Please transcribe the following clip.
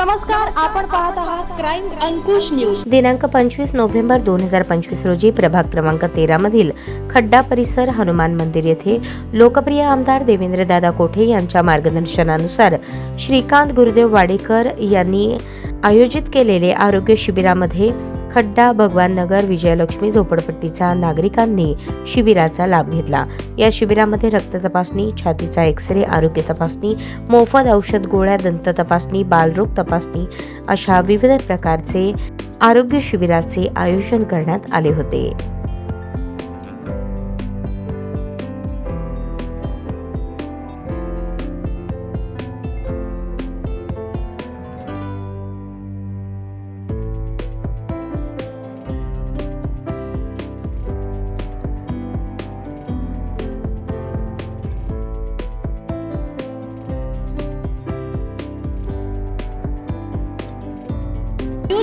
नमस्कार आपण पाहत आहात क्राईम अंकुश न्यूज दिनांक पंचवीस नोव्हेंबर दोन हजार पंचवीस रोजी प्रभाग क्रमांक तेरा मधील खड्डा परिसर हनुमान मंदिर येथे लोकप्रिय आमदार देवेंद्र दादा कोठे यांच्या मार्गदर्शनानुसार श्रीकांत गुरुदेव वाडेकर यांनी आयोजित केलेले आरोग्य शिबिरामध्ये खड्डा भगवान नगर विजयलक्ष्मी झोपडपट्टीच्या नागरिकांनी शिबिराचा लाभ घेतला. या शिबिरामध्ये रक्त तपासणी छातीचा एक्सरे आरोग्य तपासणी मोफत औषध गोळ्या दंत तपासणी बालरोग तपासणी अशा विविध प्रकारचे आरोग्य शिबिराचे आयोजन करण्यात आले होते.